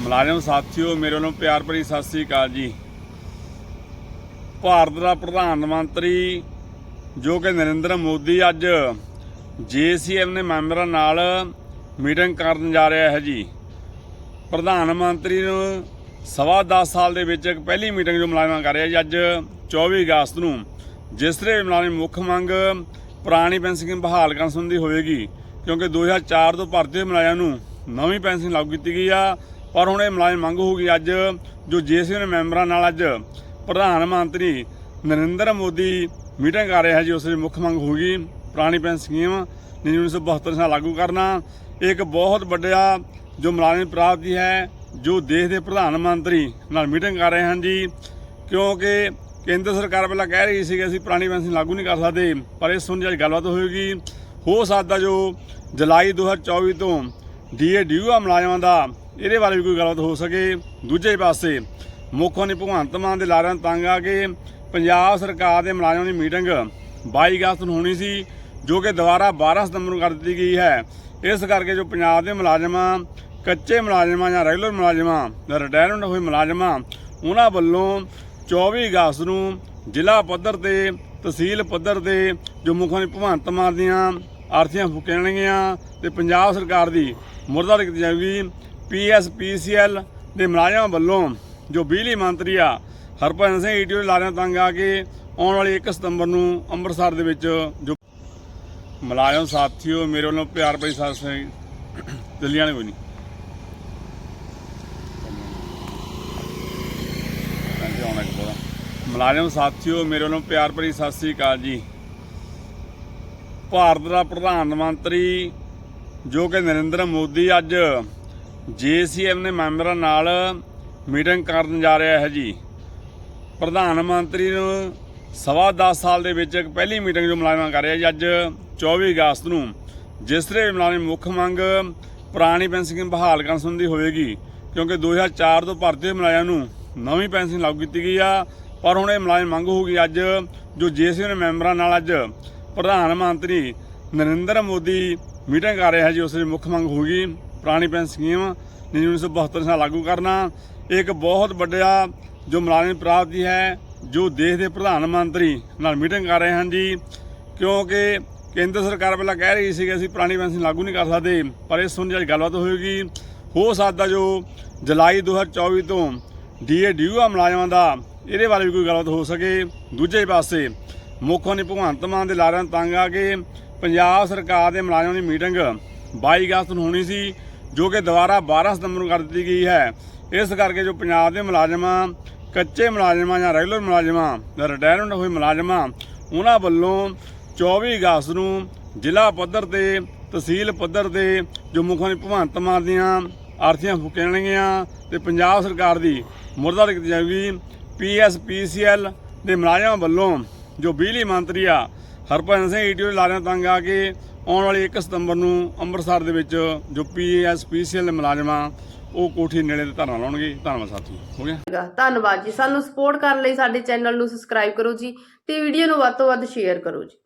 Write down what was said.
ਮੁਲਾਜ਼ਮ ਸਾਥੀਓ, ਮੇਰੇ ਵੱਲੋਂ ਪਿਆਰ ਭਰੀ ਸਤਿ ਸ੍ਰੀ ਅਕਾਲ ਜੀ। ਭਾਰਤ ਦਾ ਪ੍ਰਧਾਨ ਮੰਤਰੀ, ਜੋ ਕਿ ਨਰਿੰਦਰ ਮੋਦੀ ਅੱਜ ਜੀਸੀਐਮ ਦੇ ਮੈਂਬਰਾਂ ਨਾਲ ਮੀਟਿੰਗ ਕਰਨ ਜਾ ਰਿਹਾ ਹੈ ਜੀ। ਪ੍ਰਧਾਨ ਮੰਤਰੀ ਨੂੰ ਸਵਾ 10 ਸਾਲ ਦੇ ਵਿੱਚ ਇੱਕ ਪਹਿਲੀ ਮੀਟਿੰਗ ਜੋ ਮੁਲਾਜ਼ਮਾਂ ਕਰ ਰਿਹਾ ਜੀ ਅੱਜ 24 ਅਗਸਤ ਨੂੰ, ਜਿਸ ਦੇ ਮੁਲਾਜ਼ਮ ਮੁੱਖ ਮੰਗ ਪੁਰਾਣੀ ਪੈਨਸ਼ਨ ਸਕੀਮ ਬਹਾਲ ਕਰਨ ਸੰਬੰਧੀ ਹੋਵੇਗੀ, ਕਿਉਂਕਿ 2004 ਤੋਂ ਭਰਤੀ ਹੋਏ ਮੁਲਾਜ਼ਮਾਂ ਨੂੰ ਨਵੀਂ ਪੈਨਸ਼ਨ ਲਾਗੂ ਕੀਤੀ ਗਈ ਆ। ਪਰ ਹੁਣ ਇਹ ਮੁਲਾਜ਼ਮ ਮੰਗ ਹੋਊਗੀ ਅੱਜ ਜੋ ਜੇਸੀ ਦੇ ਮੈਂਬਰਾਂ ਨਾਲ ਅੱਜ ਪ੍ਰਧਾਨ ਮੰਤਰੀ ਨਰਿੰਦਰ ਮੋਦੀ ਮੀਟਿੰਗ ਕਰ ਰਿਹਾ ਜੀ, ਉਸ ਦੀ ਮੁੱਖ ਮੰਗ ਹੋਊਗੀ ਪੁਰਾਣੀ ਪੈਨਸ਼ਨ ਸਕੀਮ 1972 ਸਾਲ ਲਾਗੂ ਕਰਨਾ। ਇਹ ਇੱਕ ਬਹੁਤ ਵੱਡਾ ਜੋ ਮੁਲਾਜ਼ਮ ਪ੍ਰਾਪਤੀ ਹੈ, ਜੋ ਦੇਸ਼ ਦੇ ਪ੍ਰਧਾਨ ਮੰਤਰੀ ਨਾਲ ਮੀਟਿੰਗ ਕਰ ਰਹੇ ਹਨ ਜੀ। ਕਿਉਂਕਿ ਕੇਂਦਰ ਸਰਕਾਰ ਪਹਿਲਾਂ ਕਹਿ ਰਹੀ ਸੀ ਕਿ ਅਸੀਂ ਪੁਰਾਣੀ ਪੈਨਸ਼ਨ ਲਾਗੂ ਨਹੀਂ ਕਰ ਸਕਦੇ, ਪਰ ਇਸ ਸੰਬੰਧੀ ਅੱਜ ਗੱਲਬਾਤ ਹੋਏਗੀ ਹੋ ਸਕਦਾ ਜੋ ਜੁਲਾਈ 2024 ਤੋਂ ਡੀਏ ਆ ਮੁਲਾਜ਼ਮਾਂ ਦਾ, ਇਹਦੇ ਬਾਰੇ ਵੀ ਕੋਈ ਗੱਲਬਾਤ ਹੋ ਸਕੇ। ਦੂਜੇ ਪਾਸੇ, ਮੁੱਖ ਮੰਤਰੀ ਭਗਵੰਤ ਮਾਨ ਦੇ ਲਾਰਿਆਂ ਨੂੰ ਤੰਗ ਆ ਕੇ ਪੰਜਾਬ ਸਰਕਾਰ ਦੇ ਮੁਲਾਜ਼ਮਾਂ ਦੀ ਮੀਟਿੰਗ 22 ਅਗਸਤ ਨੂੰ ਹੋਣੀ ਸੀ, ਜੋ ਕਿ ਦੁਬਾਰਾ 12 ਸਤੰਬਰ ਨੂੰ ਕਰ ਦਿੱਤੀ ਗਈ ਹੈ। ਇਸ ਕਰਕੇ ਜੋ ਪੰਜਾਬ ਦੇ ਮੁਲਾਜ਼ਮਾਂ, ਕੱਚੇ ਮੁਲਾਜ਼ਮਾਂ ਜਾਂ ਰੈਗੂਲਰ ਮੁਲਾਜ਼ਮਾਂ ਜਾਂ ਰਿਟਾਇਰਮੈਂਟ ਹੋਏ ਮੁਲਾਜ਼ਮਾਂ, ਉਹਨਾਂ ਵੱਲੋਂ 24 ਅਗਸਤ ਨੂੰ ਜ਼ਿਲ੍ਹਾ ਪੱਧਰ ਤੇ, ਤਹਿਸੀਲ ਪੱਧਰ ਤੇ ਜੋ ਮੁੱਖ ਮੰਤਰੀ ਭਗਵੰਤ ਮਾਨ ਦੀਆਂ ਆਰਥੀਆਂ ਫੁਕਣਗੀਆਂ ਤੇ ਪੰਜਾਬ ਸਰਕਾਰ ਦੀ ਮੁਰਦਾ ਕੀਤੀ ਜਾਵੇਗੀ ਪੀਐਸਪੀਸੀਐਲ ਦੇ ਮੁਲਾਜ਼ਮਾਂ ਵੱਲੋਂ ਜੋ ਬਿਜਲੀ ਮੰਤਰੀ ਆ, ਹਰਭਜਨ ਸਿੰਘ ਈਟੀਓ ਦੇ ਲਾਰਿਆਂ ਤੰਗ ਆ ਕੇ ਆਉਣ ਵਾਲੀ 1 ਸਤੰਬਰ ਨੂੰ ਅੰਮ੍ਰਿਤਸਰ ਦੇ ਵਿੱਚ ਜੋ ਮੁਲਾਜ਼ਮ ਸਾਥੀਓ, ਮੇਰੇ ਵੱਲੋਂ ਪਿਆਰ ਭਰੀ ਸਤਿ ਸ੍ਰੀ ਦਿੱਲੀਆਂ ਨੇ ਕੋਈ ਨਹੀਂ। ਮੁਲਾਜ਼ਮ ਸਾਥੀਓ, ਮੇਰੇ ਵੱਲੋਂ ਪਿਆਰ ਭਰੀ ਸਤਿ ਸ੍ਰੀ ਅਕਾਲ ਜੀ। ਭਾਰਤ ਦਾ ਪ੍ਰਧਾਨ ਮੰਤਰੀ ਜੋ ਕਿ ਨਰਿੰਦਰ ਮੋਦੀ ਅੱਜ ਜੀਸੀਐਮ ਨੇ ਮੈਂਬਰਾਂ ਨਾਲ ਮੀਟਿੰਗ ਕਰਨ ਜਾ ਰਿਹਾ ਹੈ ਜੀ। ਪ੍ਰਧਾਨ ਮੰਤਰੀ ਨੂੰ ਸਵਾ 10 ਸਾਲ ਦੇ ਵਿੱਚ ਇੱਕ ਪਹਿਲੀ ਮੀਟਿੰਗ ਜੋ ਮੁਲਾਜ਼ਮਾਂ ਕਰ ਰਿਹਾ ਜੀ ਅੱਜ 24 ਅਗਸਤ ਨੂੰ, ਜਿਸ ਦੇ ਮੁਲਾਜ਼ਮ ਮੁੱਖ ਮੰਗ ਪੁਰਾਣੀ ਪੈਨਸ਼ਨ ਸਕੀਮ ਬਹਾਲ ਕਰਨ ਸੰਬੰਧੀ ਹੋਵੇਗੀ, ਕਿਉਂਕਿ 2004 ਤੋਂ ਭਰਤੀ ਮੁਲਾਜ਼ਮਾਂ ਨੂੰ ਨਵੀਂ ਪੈਨਸ਼ਨ ਲਾਗੂ ਕੀਤੀ ਗਈ ਆ। ਪਰ ਹੁਣ ਇਹ ਮੁਲਾਜ਼ਮ ਮੰਗ ਹੋਊਗੀ ਅੱਜ ਜੋ ਜੇਸੀ ਦੇ ਮੈਂਬਰਾਂ ਨਾਲ ਅੱਜ ਪ੍ਰਧਾਨ ਮੰਤਰੀ ਨਰਿੰਦਰ ਮੋਦੀ ਮੀਟਿੰਗ ਕਰ ਰਿਹਾ ਜੀ, ਉਸ ਦੀ ਮੁੱਖ ਮੰਗ ਹੋਊਗੀ ਪੁਰਾਣੀ ਪੈਨਸ਼ਨ ਸਕੀਮ 1972 ਸਾਲ ਲਾਗੂ ਕਰਨਾ। ਇਹ ਇੱਕ ਬਹੁਤ ਵੱਡਾ ਜੋ ਮੁਲਾਜ਼ਮ ਪ੍ਰਾਪਤੀ ਹੈ, ਜੋ ਦੇਸ਼ ਦੇ ਪ੍ਰਧਾਨ ਮੰਤਰੀ ਨਾਲ ਮੀਟਿੰਗ ਕਰ ਰਹੇ ਹਨ ਜੀ, ਕਿਉਂਕਿ ਕੇਂਦਰ ਸਰਕਾਰ ਪਹਿਲਾਂ ਕਹਿ ਰਹੀ ਸੀ ਕਿ ਅਸੀਂ ਪੁਰਾਣੀ ਪੈਨਸ਼ਨ ਲਾਗੂ ਨਹੀਂ ਕਰ ਸਕਦੇ, ਪਰ ਇਸ ਸੰਬੰਧੀ ਅੱਜ ਗੱਲਬਾਤ ਹੋਏਗੀ। ਹੋ ਸਕਦਾ ਜੋ ਜੁਲਾਈ 2024 ਤੋਂ ਡੀਏ ਡਿਊਆ ਮੁਲਾਜ਼ਮਾਂ ਦਾ, ਇਹਦੇ ਬਾਰੇ ਵੀ ਕੋਈ ਗੱਲਬਾਤ ਹੋ ਸਕੇ। ਦੂਜੇ ਪਾਸੇ ਮੁੱਖ ਮੰਤਰੀ ਭਗਵੰਤ ਮਾਨ ਦੇ ਲਾਰਿਆਂ ਤੰਗ ਆ ਕੇ ਪੰਜਾਬ ਸਰਕਾਰ ਦੇ ਮੁਲਾਜ਼ਮਾਂ ਦੀ ਮੀਟਿੰਗ 22 ਅਗਸਤ ਨੂੰ ਹੋਣੀ ਸੀ, ਜੋ ਕਿ ਦੁਬਾਰਾ 12 ਸਤੰਬਰ ਨੂੰ ਕਰ ਦਿੱਤੀ ਗਈ ਹੈ। ਇਸ ਕਰਕੇ ਜੋ ਪੰਜਾਬ ਦੇ ਮੁਲਾਜ਼ਮਾਂ, ਕੱਚੇ ਮੁਲਾਜ਼ਮਾਂ ਜਾਂ ਰੈਗੂਲਰ ਮੁਲਾਜ਼ਮਾਂ ਜਾਂ ਰਿਟਾਇਰਮੈਂਟ ਹੋਏ ਮੁਲਾਜ਼ਮਾਂ, ਉਹਨਾਂ ਵੱਲੋਂ 24 ਅਗਸਤ ਨੂੰ ਜ਼ਿਲ੍ਹਾ ਪੱਧਰ ਤੇ, ਤਹਿਸੀਲ ਪੱਧਰ ਤੇ ਜੋ ਮੁੱਖ ਮੰਤਰੀ ਭਗਵੰਤ ਮਾਨ ਦੀਆਂ ਆਰਥੀਆਂ ਫੁਕਣਗੀਆਂ ਤੇ ਪੰਜਾਬ ਸਰਕਾਰ ਦੀ ਮੁਰਦਾ ਕੀਤੀ ਜਾਵੇਗੀ। ਪੀਐਸਪੀਸੀਐਲ ਦੇ ਮੁਲਾਜ਼ਮਾਂ ਵੱਲੋਂ ਜੋ ਬਿਜਲੀ ਮੰਤਰੀ ਆ ਹਰਭਜਨ ਸਿੰਘ ਈਟੀਓ ਦੇ ਲਾਰਿਆਂ ਤੰਗ ਆ ਕੇ ਆਉਣ ਵਾਲੀ 1 ਸਤੰਬਰ ਨੂੰ ਅੰਮ੍ਰਿਤਸਰ ਦੇ ਵਿੱਚ ਜੋ ਪੀਐਸਪੀਸੀਐਲ ਦੇ ਮੁਲਾਜ਼ਮਾਂ ਉਹ ਕੋਠੀ ਨੇੜੇ ਤੇ ਧਰਨਾ ਲਾਉਣਗੇ। ਧੰਨਵਾਦ ਸਾਥੀ ਹੋ ਗਿਆ? ਧੰਨਵਾਦ ਜੀ। ਸਾਨੂੰ ਸਪੋਰਟ ਕਰਨ ਲਈ ਸਾਡੇ ਚੈਨਲ ਨੂੰ ਸਬਸਕ੍ਰਾਈਬ ਕਰੋ ਜੀ ਤੇ ਵੀਡੀਓ ਨੂੰ ਵੱਧ ਤੋਂ ਵੱਧ ਸ਼ੇਅਰ ਕਰੋ ਜੀ।